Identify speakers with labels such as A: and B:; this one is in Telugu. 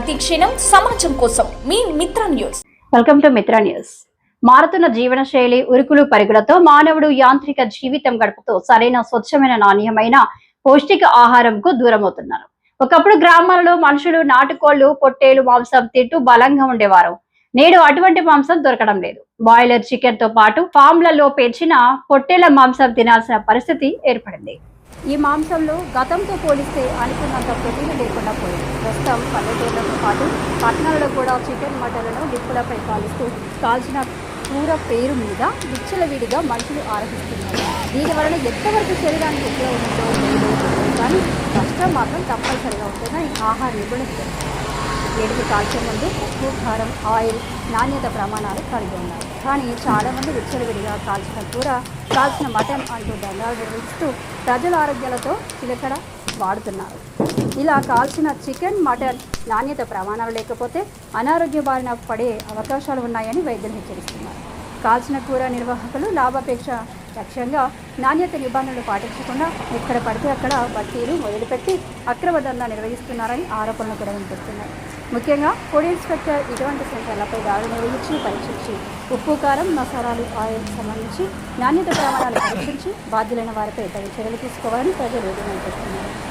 A: ప్రతి సమాజం కోసం. మీ Mitra news.
B: Welcome to Mitra news మారుతున్న జీవన శైలి ఉరుకులు పరుగులతో మానవుడు యాంత్రిక జీవితం గడుపుతూ సరైన స్వచ్ఛమైన నాణ్యమైన పౌష్టిక ఆహారంకు దూరమవుతున్నారు. ఒకప్పుడు గ్రామాలలో మనుషులు నాటుకోళ్ళు పొట్టేలు మాంసం తింటూ బలంగా ఉండేవారు. నేడు అటువంటి మాంసం దొరకడం లేదు. బాయిలర్ చికెన్తో పాటు ఫామ్లలో పెంచిన పొట్టేల మాంసం తినాల్సిన పరిస్థితి ఏర్పడింది. ఈ మాంసంలో గతంతో పోలిస్తే అనుకున్నంత ప్రోటీన్ లేకుండా పోయింది. ప్రస్తుతం పల్లెటూర్లతో పాటు పట్టణాలలో కూడా చికెన్ మటన్లను నిప్పులపై కాలుస్తూ కాల్చిన కూర పేరు మీద విచ్చలవిడిగా మనుషులు ఆరగిస్తున్నారు దీని వలన ఎంతవరకు శరీరానికి ఎక్కువ ఉందో కానీ కష్టం మాత్రం తప్పనిసరిగా ఉంటుందని ఆహార నిపుణులు వేడికి కాల్చే ముందు ఉప్పు కారం ఆయిల్ నాణ్యత ప్రమాణాలు కలిగి ఉన్నారు. కానీ చాలామంది విచ్చలవిడిగా కాల్చిన కూర కాల్చిన మటన్ అంటూ దండాలు నిర్వహిస్తూ ప్రజల ఆరోగ్యాలతో చిలకడ వాడుతున్నారు. ఇలా కాల్చిన చికెన్ మటన్ నాణ్యత ప్రమాణాలు లేకపోతే అనారోగ్య బారిన పడే అవకాశాలు ఉన్నాయని వైద్యులు హెచ్చరిస్తున్నారు. కాల్చిన కూర నిర్వాహకులు లాభాపేక్ష లక్ష్యంగా నాణ్యత నిబంధనలు పాటించకుండా ఎక్కడ పడితే అక్కడ బట్టీలు మొదలుపెట్టి అక్రమ దందా నిర్వహిస్తున్నారని ఆరోపణలు కూడా వినిపిస్తున్నాయి. ముఖ్యంగా పొడి ఇన్స్పెక్టర్ ఇటువంటి సెంటర్లపై దాడులు నిర్వహించి పరీక్షించి ఉప్పు కారం మసాలాలు ఆయిల్ సంబంధించి నాణ్యత ప్రమాణాలు పరీక్షించి బాధ్యులైన వారిపై తగిన చర్యలు తీసుకోవాలని ప్రజలు వినిపిస్తున్నారు